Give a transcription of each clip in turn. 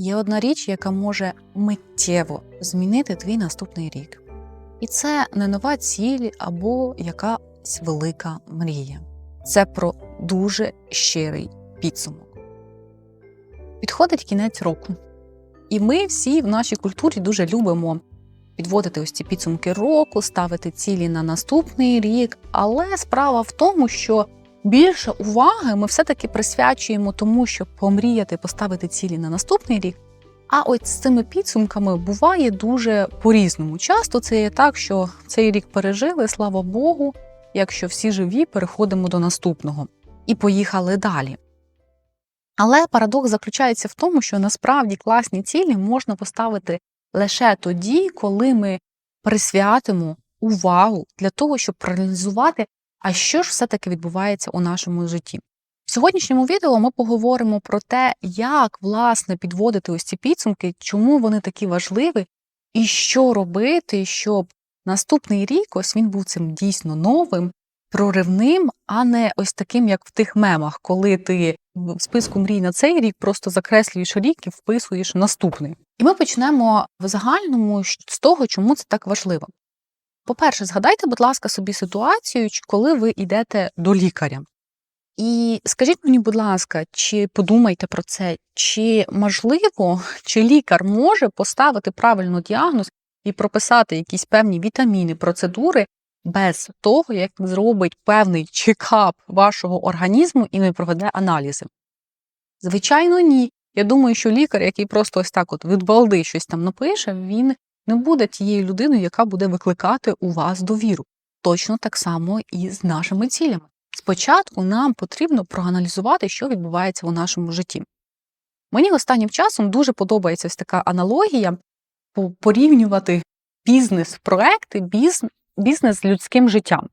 Є одна річ, яка може миттєво змінити твій наступний рік. І це не нова ціль або якась велика мрія. Це про дуже щирий підсумок. Підходить кінець року. І ми всі в нашій культурі дуже любимо підводити ось ці підсумки року, ставити цілі на наступний рік. Але справа в тому, що більше уваги ми все-таки присвячуємо тому, щоб помріяти, поставити цілі на наступний рік. А ось з цими підсумками буває дуже по-різному. Часто це є так, що цей рік пережили, слава Богу, якщо всі живі, переходимо до наступного і поїхали далі. Але парадокс заключається в тому, що насправді класні цілі можна поставити лише тоді, коли ми присвятимо увагу для того, щоб проаналізувати, а що ж все-таки відбувається у нашому житті. В сьогоднішньому відео ми поговоримо про те, як власне підводити ось ці підсумки, чому вони такі важливі, і що робити, щоб наступний рік ось він був цим дійсно новим, проривним, а не ось таким, як в тих мемах, коли ти в списку мрій на цей рік просто закреслюєш рік і вписуєш наступний. І ми почнемо в загальному з того, чому це так важливо. По-перше, згадайте, будь ласка, собі ситуацію, коли ви йдете до лікаря. І скажіть мені, будь ласка, чи подумайте про це, чи можливо, чи лікар може поставити правильно діагноз і прописати якісь певні вітаміни, процедури без того, як зробить певний чекап вашого організму і не проведе аналізи? Звичайно, ні. Я думаю, що лікар, який просто ось так от від балди щось там напише, він не буде тією людиною, яка буде викликати у вас довіру. Точно так само і з нашими цілями. Спочатку нам потрібно проаналізувати, що відбувається у нашому житті. Мені останнім часом дуже подобається ось така аналогія порівнювати бізнес-проекти, бізнес з людським життям.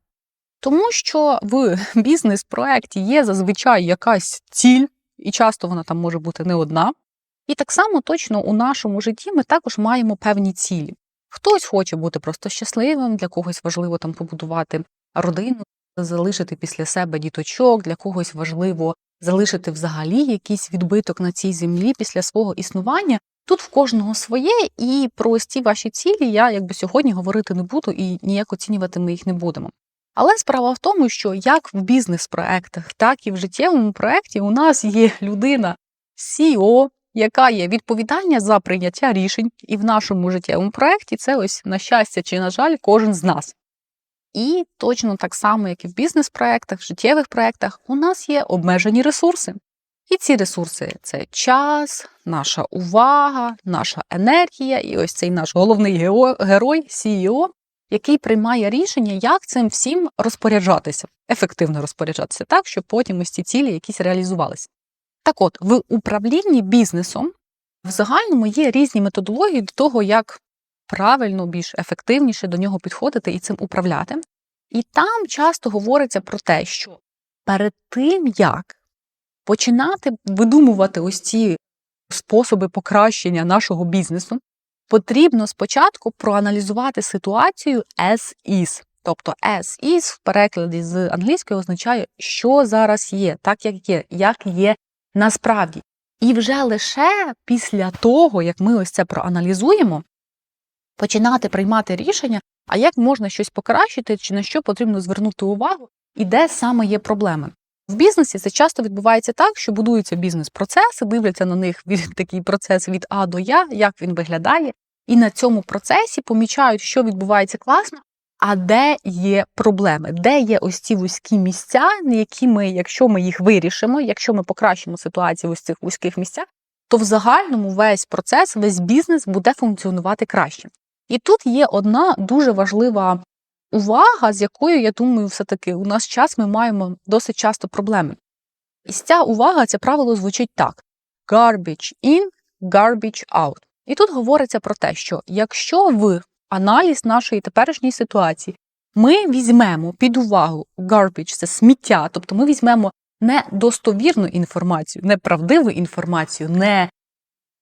Тому що в бізнес-проекті є зазвичай якась ціль, і часто вона там може бути не одна. І так само точно у нашому житті ми також маємо певні цілі. Хтось хоче бути просто щасливим, для когось важливо там побудувати родину, залишити після себе діточок, для когось важливо залишити взагалі якийсь відбиток на цій землі після свого існування. Тут в кожного своє, і про ось ці ваші цілі я якби сьогодні говорити не буду і ніяк оцінювати ми їх не будемо. Але справа в тому, що як в бізнес-проектах, так і в життєвому проекті у нас є людина CEO, яка є відповідальна за прийняття рішень, і в нашому життєвому проекті це ось на щастя чи на жаль, кожен з нас. І точно так само, як і в бізнес-проектах, в життєвих проектах, у нас є обмежені ресурси. І ці ресурси це час, наша увага, наша енергія, і ось цей наш головний герой, CEO, який приймає рішення, як цим всім розпоряджатися, ефективно розпоряджатися так, щоб потім ось ці цілі якісь реалізувалися. Так от, в управлінні бізнесом в загальному є різні методології до того, як правильно, більш ефективніше до нього підходити і цим управляти. І там часто говориться про те, що перед тим, як починати видумувати ось ці способи покращення нашого бізнесу, потрібно спочатку проаналізувати ситуацію as is. Тобто as is в перекладі з англійської означає, що зараз є, так як є, як є насправді. І вже лише після того, як ми ось це проаналізуємо, починати приймати рішення, а як можна щось покращити, чи на що потрібно звернути увагу, і де саме є проблеми. В бізнесі це часто відбувається так, що будуються бізнес-процеси, дивляться на них від такий процес від А до Я, як він виглядає, і на цьому процесі помічають, що відбувається класно, а де є проблеми, де є ось ці вузькі місця, які ми, якщо ми їх вирішимо, якщо ми покращимо ситуацію ось цих вузьких місцях, то в загальному весь процес, весь бізнес буде функціонувати краще. І тут є одна дуже важлива увага, з якою, я думаю, все-таки у нас час ми маємо досить часто проблеми. І ця увага, це правило звучить так: garbage in, garbage out. І тут говориться про те, що якщо в аналіз нашої теперішньої ситуації ми візьмемо під увагу garbage – це сміття, тобто ми візьмемо не достовірну інформацію, не правдиву інформацію, не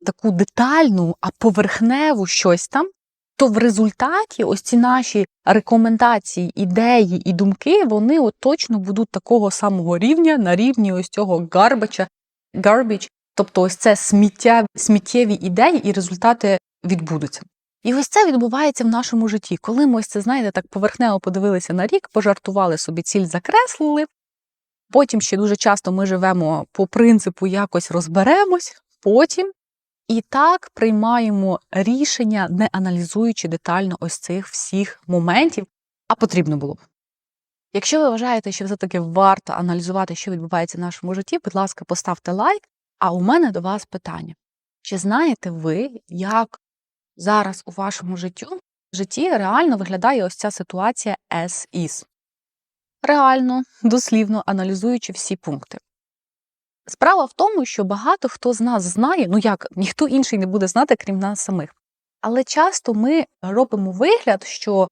таку детальну, а поверхневу щось там, то в результаті ось ці наші рекомендації, ідеї і думки, вони от точно будуть такого самого рівня на рівні ось цього гарбача, garbage Тобто, ось це сміття, сміттєві ідеї і результати відбудуться. І ось це відбувається в нашому житті. Коли ми ось це, знаєте, так поверхнево подивилися на рік, пожартували собі ціль, закреслили. Потім ще дуже часто ми живемо по принципу якось розберемось, потім і так приймаємо рішення, не аналізуючи детально ось цих всіх моментів, а потрібно було б. Якщо ви вважаєте, що все-таки варто аналізувати, що відбувається в нашому житті, будь ласка, поставте лайк. А у мене до вас питання: чи знаєте ви, як зараз у вашому життю, житті реально виглядає ось ця ситуація as is? Реально, дослівно аналізуючи всі пункти. Справа в тому, що багато хто з нас знає, ну як ніхто інший не буде знати, крім нас самих. Але часто ми робимо вигляд, що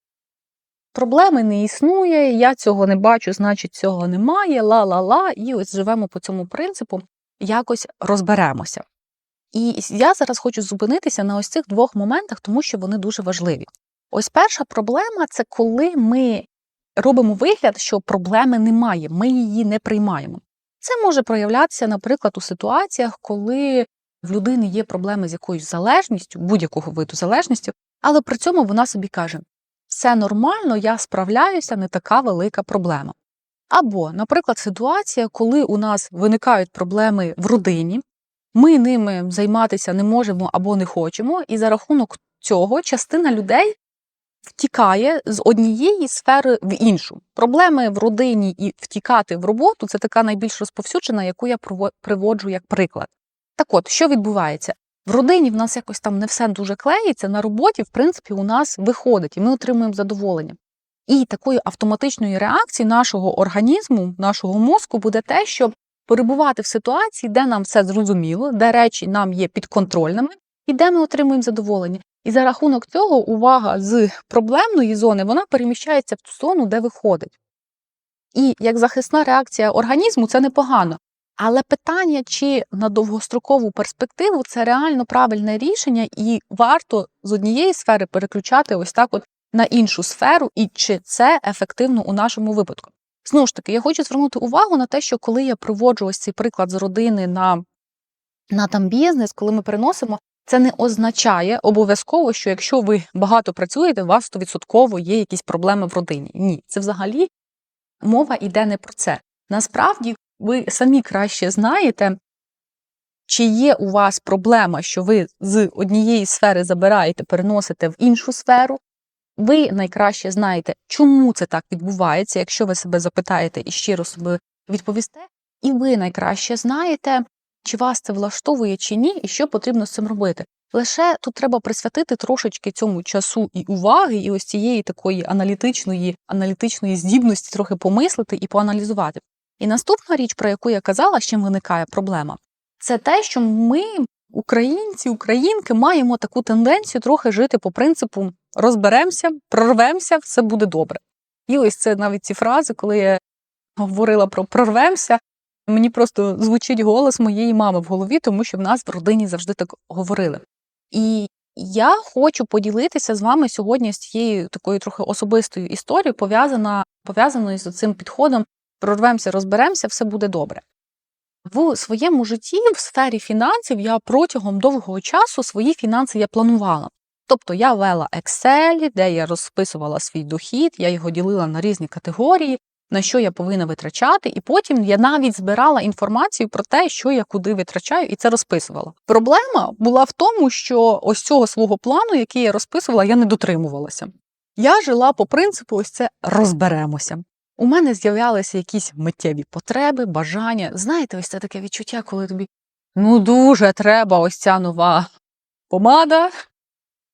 проблеми не існує, я цього не бачу, значить цього немає, ла-ла-ла, і ось живемо по цьому принципу, якось розберемося. І я зараз хочу зупинитися на ось цих двох моментах, тому що вони дуже важливі. Ось перша проблема це коли ми робимо вигляд, що проблеми немає, ми її не приймаємо. Це може проявлятися, наприклад, у ситуаціях, коли в людини є проблеми з якоюсь залежністю, будь-якого виду залежністю, але при цьому вона собі каже: все нормально, я справляюся, не така велика проблема. Або, наприклад, ситуація, коли у нас виникають проблеми в родині, ми ними займатися не можемо або не хочемо, і за рахунок цього частина людей втікає з однієї сфери в іншу. Проблеми в родині і втікати в роботу це така найбільш розповсюджена, яку я приводжу як приклад. Так от, що відбувається? В родині в нас якось там не все дуже клеїться, на роботі, в принципі, у нас виходить, і ми отримуємо задоволення. І такою автоматичною реакцією нашого організму, нашого мозку буде те, щоб перебувати в ситуації, де нам все зрозуміло, де речі нам є підконтрольними, і де ми отримуємо задоволення. І за рахунок цього увага з проблемної зони вона переміщається в ту зону, де виходить. І як захисна реакція організму це непогано. Але питання, чи на довгострокову перспективу це реально правильне рішення, і варто з однієї сфери переключати ось так от на іншу сферу, і чи це ефективно у нашому випадку. Знову ж таки, я хочу звернути увагу на те, що коли я проводжу ось цей приклад з родини на на там бізнес, коли ми переносимо, це не означає обов'язково, що якщо ви багато працюєте, у вас 100% є якісь проблеми в родині. Ні, це взагалі мова йде не про це. Насправді, ви самі краще знаєте, чи є у вас проблема, що ви з однієї сфери забираєте, переносите в іншу сферу. Ви найкраще знаєте, чому це так відбувається, якщо ви себе запитаєте і щиро собі відповісте, і ви найкраще знаєте, чи вас це влаштовує чи ні, і що потрібно з цим робити. Лише тут треба присвятити трошечки цьому часу і уваги, і ось цієї такої аналітичної, аналітичної здібності трохи помислити і поаналізувати. І наступна річ, про яку я казала, з чим виникає проблема, це те, що ми, українці, українки, маємо таку тенденцію трохи жити по принципу розберемося, прорвемося, все буде добре. І ось це навіть ці фрази, коли я говорила про прорвемося, Мені просто звучить голос моєї мами в голові, тому що в нас в родині завжди так говорили. І я хочу поділитися з вами сьогодні з цією такою трохи особистою історією, пов'язаною з цим підходом прорвемося, розберемося, все буде добре. В своєму житті, в сфері фінансів, я протягом довгого часу свої фінанси я планувала. Тобто я вела Excel, де я розписувала свій дохід, я його ділила на різні категорії, на що я повинна витрачати, і потім я навіть збирала інформацію про те, що я куди витрачаю, і це розписувала. Проблема була в тому, що ось цього свого плану, який я розписувала, я не дотримувалася. Я жила по принципу, ось це розберемося. У мене з'являлися якісь миттєві потреби, бажання. Знаєте, ось це таке відчуття, коли тобі ну дуже треба ось ця нова помада,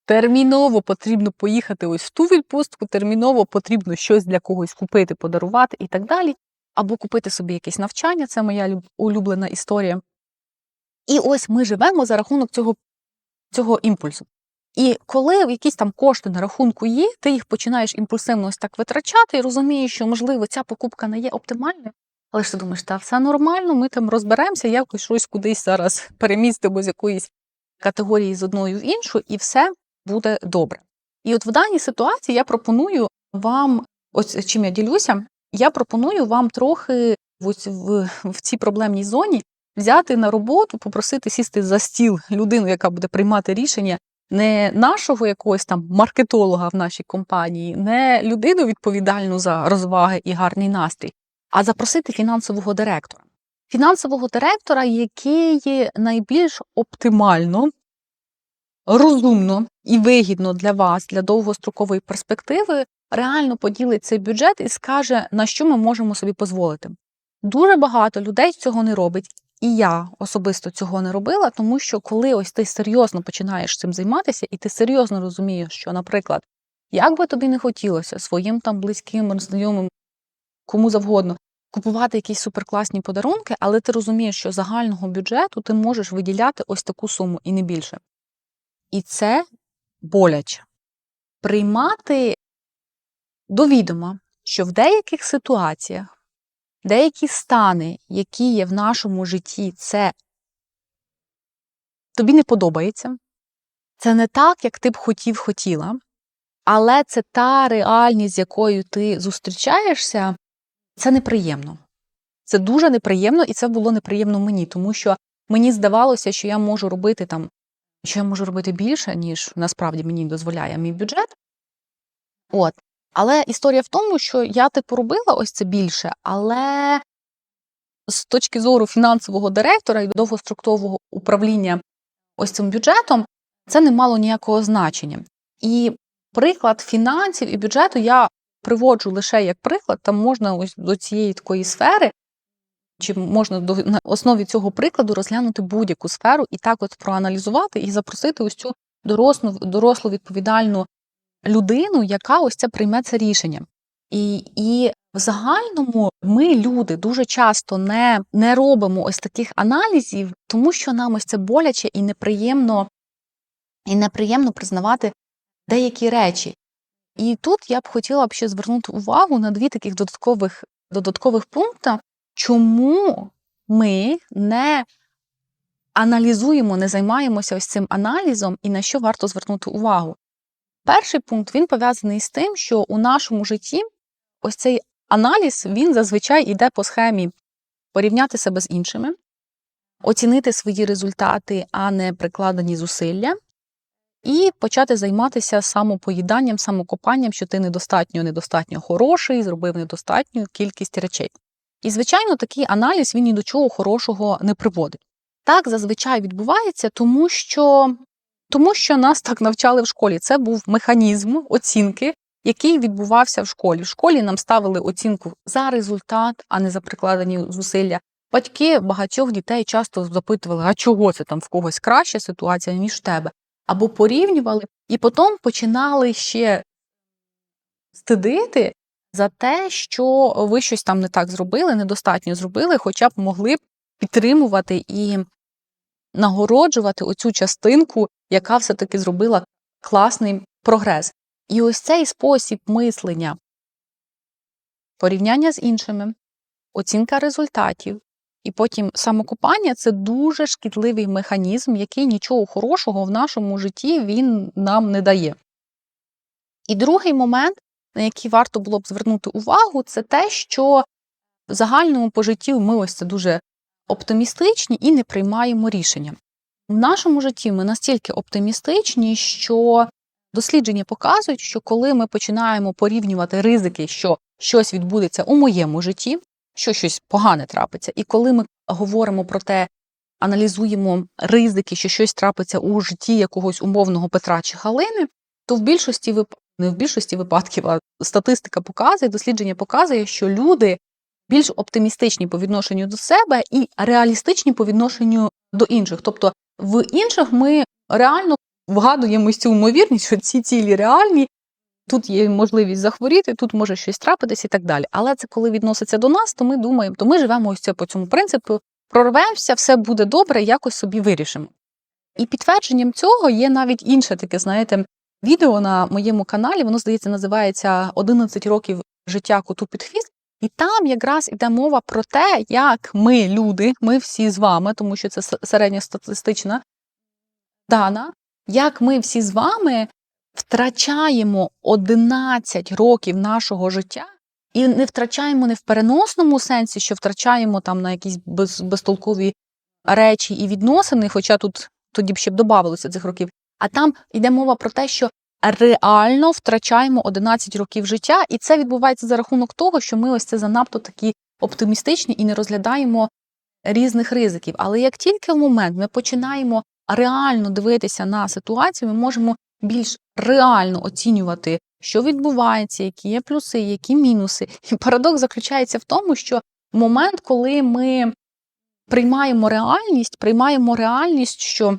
терміново потрібно поїхати ось в ту відпустку, терміново потрібно щось для когось купити, подарувати і так далі. Або купити собі якесь навчання, це моя улюблена історія. І ось ми живемо за рахунок цього цього імпульсу. І коли якісь там кошти на рахунку є, ти їх починаєш імпульсивно ось так витрачати і розумієш, що, можливо, ця покупка не є оптимальною, але ж ти думаєш, та все нормально, ми там розберемося, якось щось кудись зараз перемістимо з якоїсь категорії з одної в іншу, і все буде добре. І от в даній ситуації я пропоную вам, ось чим я ділюся, я пропоную вам трохи ось в, в цій проблемній зоні взяти на роботу, попросити сісти за стіл людину, яка буде приймати рішення. Не нашого якогось там маркетолога в нашій компанії, не людину відповідальну за розваги і гарний настрій, а запросити фінансового директора. Фінансового директора, який найбільш оптимально, розумно і вигідно для вас, для довгострокової перспективи, реально поділить цей бюджет і скаже, на що ми можемо собі дозволити. Дуже багато людей цього не робить, і я особисто цього не робила, тому що коли ось ти серйозно починаєш цим займатися, і ти серйозно розумієш, що, наприклад, як би тобі не хотілося своїм там близьким, знайомим, кому завгодно, купувати якісь суперкласні подарунки, але ти розумієш, що загального бюджету ти можеш виділяти ось таку суму і не більше. І це боляче. Приймати до відома, що в деяких ситуаціях деякі стани, які є в нашому житті, це тобі не подобається. Це не так, як ти б хотів хотіла, але це та реальність, з якою ти зустрічаєшся, це неприємно. Це дуже неприємно, і це було неприємно мені, тому що мені здавалося, що я можу робити там, що я можу робити більше, ніж насправді мені дозволяє мій бюджет. От. Але історія в тому, що я типу робила ось це більше, але з точки зору фінансового директора і довгострокового управління ось цим бюджетом, це не мало ніякого значення. І приклад фінансів і бюджету я приводжу лише як приклад, там можна ось до цієї такої сфери, чи можна до, на основі цього прикладу розглянути будь-яку сферу і так от проаналізувати і запросити ось цю дорослу, дорослу відповідальну людину, яка ось це прийме це рішення. І і в загальному ми, люди, дуже часто не не робимо ось таких аналізів, тому що нам ось це боляче і неприємно, і неприємно признавати деякі речі. І тут я б хотіла б ще звернути увагу на дві таких додаткових додаткових пункти, чому ми не аналізуємо, не займаємося ось цим аналізом і на що варто звернути увагу. Перший пункт він пов'язаний з тим, що у нашому житті ось цей аналіз він зазвичай йде по схемі порівняти себе з іншими, оцінити свої результати, а не прикладені зусилля, і почати займатися самопоїданням, самокопанням, що ти недостатньо недостатньо хороший, зробив недостатню кількість речей. І, звичайно, такий аналіз він ні до чого хорошого не приводить. Так зазвичай відбувається, тому що тому що нас так навчали в школі. Це був механізм оцінки, який відбувався в школі. В школі нам ставили оцінку за результат, а не за прикладені зусилля. Батьки багатьох дітей часто запитували, а чого це там в когось краща ситуація, ніж в тебе, або порівнювали, і потім починали ще стидити за те, що ви щось там не так зробили, недостатньо зробили, хоча б могли б підтримувати і нагороджувати оцю частинку, яка все-таки зробила класний прогрес. І ось цей спосіб мислення, порівняння з іншими, оцінка результатів, і потім самокопання це дуже шкідливий механізм, який нічого хорошого в нашому житті він нам не дає. І другий момент, на який варто було б звернути увагу, це те, що в загальному по життю ми ось це дуже оптимістичні і не приймаємо рішення. В нашому житті ми настільки оптимістичні, що дослідження показують, що коли ми починаємо порівнювати ризики, що щось відбудеться у моєму житті, що щось погане трапиться, і коли ми говоримо про те, аналізуємо ризики, що щось трапиться у житті якогось умовного Петра чи Галини, то в більшості вип... не в більшості випадків, а статистика показує, дослідження показує, що люди більш оптимістичні по відношенню до себе і реалістичні по відношенню до інших. Тобто в інших ми реально вгадуємо цю ймовірність, що ці цілі реальні, тут є можливість захворіти, тут може щось трапитись і так далі. Але це коли відноситься до нас, то ми думаємо, то ми живемо ось це по цьому принципу, прорвемося, все буде добре, якось собі вирішимо. І підтвердженням цього є навіть інше таке, знаєте, відео на моєму каналі, воно, здається, називається «11 років життя коту під хвіст. І там якраз іде мова про те, як ми, люди, ми всі з вами, тому що це середньостатистична дана, як ми всі з вами втрачаємо 11 років нашого життя і не втрачаємо не в переносному сенсі, що втрачаємо там на якісь без, безтолкові речі і відносини, хоча тут тоді б ще б додавалося цих років. А там йде мова про те, що реально втрачаємо 11 років життя, і це відбувається за рахунок того, що ми ось це занадто такі оптимістичні і не розглядаємо різних ризиків. Але як тільки в момент ми починаємо реально дивитися на ситуацію, ми можемо більш реально оцінювати, що відбувається, які є плюси, які мінуси. І парадокс заключається в тому, що момент, коли ми приймаємо реальність, приймаємо реальність, що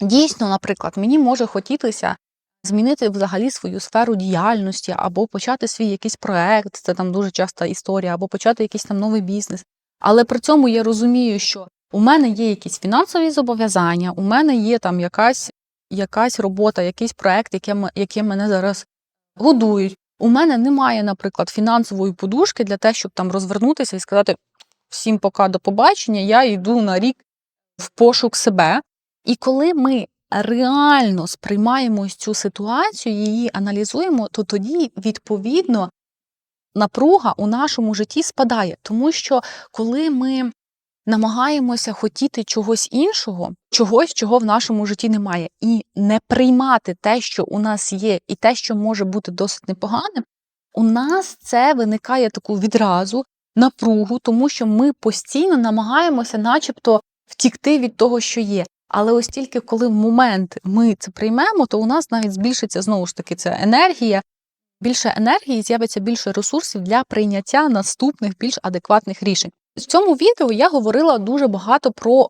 дійсно, наприклад, мені може хотітися змінити взагалі свою сферу діяльності, або почати свій якийсь проект, це там дуже часта історія, або почати якийсь там новий бізнес. Але при цьому я розумію, що у мене є якісь фінансові зобов'язання, у мене є там якась, якась робота, якийсь проект, яке, м- яке мене зараз годують. У мене немає, наприклад, фінансової подушки для того, щоб там розвернутися і сказати всім пока до побачення, я йду на рік в пошук себе. І коли ми реально сприймаємо цю ситуацію, її аналізуємо, то тоді, відповідно, напруга у нашому житті спадає. Тому що коли ми намагаємося хотіти чогось іншого, чогось, чого в нашому житті немає, і не приймати те, що у нас є, і те, що може бути досить непоганим, у нас це виникає таку відразу напругу, тому що ми постійно намагаємося, начебто, втікти від того, що є. Але ось тільки коли в момент ми це приймемо, то у нас навіть збільшиться знову ж таки ця енергія. Більше енергії з'явиться більше ресурсів для прийняття наступних більш адекватних рішень. В цьому відео я говорила дуже багато про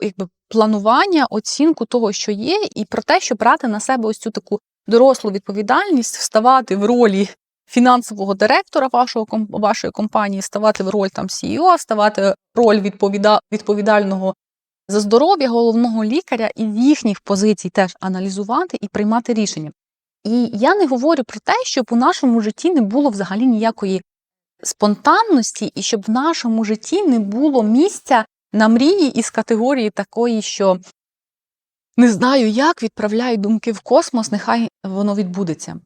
якби, планування, оцінку того, що є, і про те, щоб брати на себе ось цю таку дорослу відповідальність, вставати в ролі фінансового директора вашого вашої компанії, ставати в роль там CEO, ставати роль відповіда, відповідального за здоров'я головного лікаря і їхніх позицій теж аналізувати і приймати рішення. І я не говорю про те, щоб у нашому житті не було взагалі ніякої спонтанності, і щоб в нашому житті не було місця на мрії із категорії такої, що не знаю, як відправляю думки в космос, нехай воно відбудеться.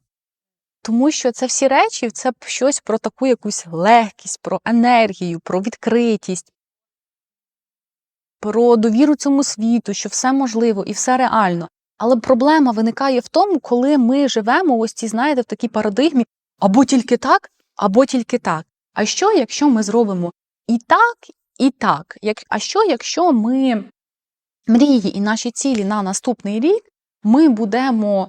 Тому що це всі речі, це щось про таку якусь легкість, про енергію, про відкритість, про довіру цьому світу, що все можливо і все реально. Але проблема виникає в тому, коли ми живемо ось ці, знаєте, в такій парадигмі або тільки так, або тільки так. А що, якщо ми зробимо і так, і так? А що, якщо ми мрії і наші цілі на наступний рік ми будемо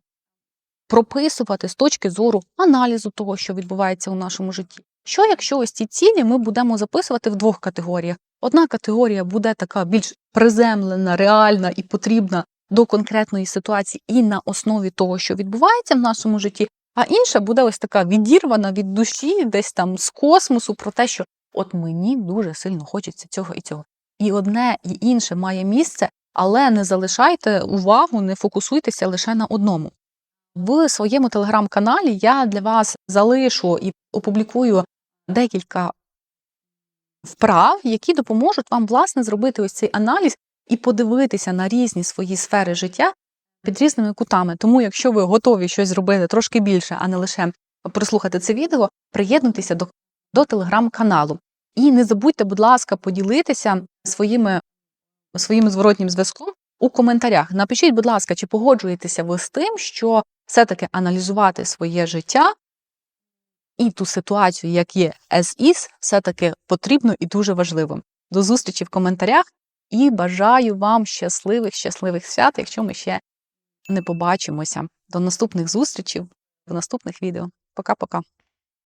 прописувати з точки зору аналізу того, що відбувається у нашому житті? Що, якщо ось ці цілі ми будемо записувати в двох категоріях? Одна категорія буде така більш приземлена, реальна і потрібна до конкретної ситуації і на основі того, що відбувається в нашому житті, а інша буде ось така відірвана від душі, десь там з космосу, про те, що от мені дуже сильно хочеться цього і цього. І одне і інше має місце, але не залишайте увагу, не фокусуйтеся лише на одному. В своєму телеграм-каналі я для вас залишу і опублікую декілька вправ, які допоможуть вам власне зробити ось цей аналіз і подивитися на різні свої сфери життя під різними кутами. Тому, якщо ви готові щось зробити трошки більше, а не лише прослухати це відео, приєднуйтеся до, до телеграм-каналу. І не забудьте, будь ласка, поділитися своїми, своїм зворотнім зв'язком у коментарях. Напишіть, будь ласка, чи погоджуєтеся ви з тим, що все-таки аналізувати своє життя і ту ситуацію, як є is, все-таки потрібно і дуже важливо. До зустрічі в коментарях і бажаю вам щасливих, щасливих свят, якщо ми ще не побачимося. До наступних зустрічей в наступних відео. Пока-пока.